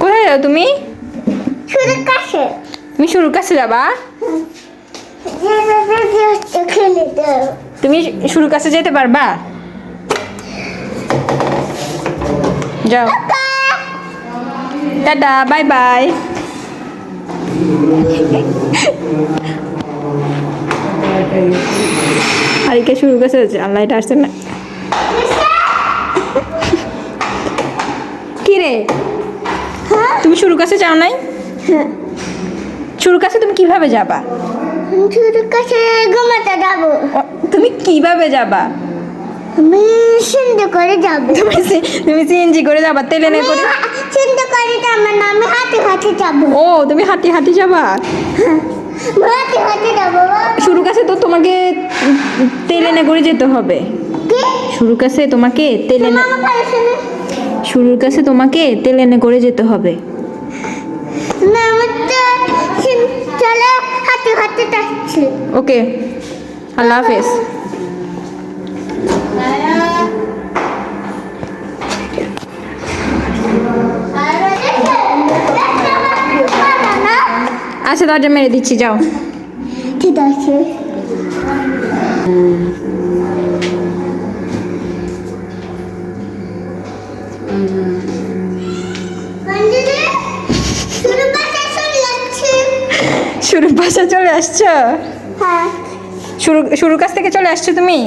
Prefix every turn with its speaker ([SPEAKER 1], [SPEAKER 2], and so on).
[SPEAKER 1] কোথায় যাও তুমি?
[SPEAKER 2] কাছে।
[SPEAKER 1] তুমি শুরুর কাছে যাবা? তুমি শুরুর কাছে যেতে পারবা? যাও। Tata bye bye. আরিকে শুরু কাছে যাচ্ছে। আল্লাহ এটা আসছে না। কি রে শুরু কাছে যাও নাই? শুরু কাছে তুমি কীভাবে যাবা?
[SPEAKER 2] শুরু কাছে ঘুমাতে যাব।
[SPEAKER 1] তুমি কীভাবে যাবা?
[SPEAKER 2] আমি সুন্দর করে যাব।
[SPEAKER 1] তুমি তুমি সিএনজি করে যাবা তেল এনে করে
[SPEAKER 2] সুন্দর করে যাব না আমি হাতে হাতে যাব।
[SPEAKER 1] ও তুমি হাঁটি হাঁটি যাবা?
[SPEAKER 2] হাতে হাতে যাব।
[SPEAKER 1] শুরু কাছে তো তোমাকে তেল এনে করে যেতে হবে। শুরু কাছে তোমাকে তেল
[SPEAKER 2] না।
[SPEAKER 1] শুরুর কাছে তোমাকে তেল এনে করে যেতে হবে।
[SPEAKER 2] চলো হাতে হাতে যাচ্ছি।
[SPEAKER 1] ওকে আল্লাহ হাফেজ। আচ্ছা দরজা মেরে দিচ্ছি যাও।
[SPEAKER 2] ঠিক আছে। শুরু
[SPEAKER 1] শুরুর বাসা চলে আসছো?
[SPEAKER 2] হ্যাঁ।
[SPEAKER 1] শুরু শুরুর কাছ থেকে চলে আসছো তুমি?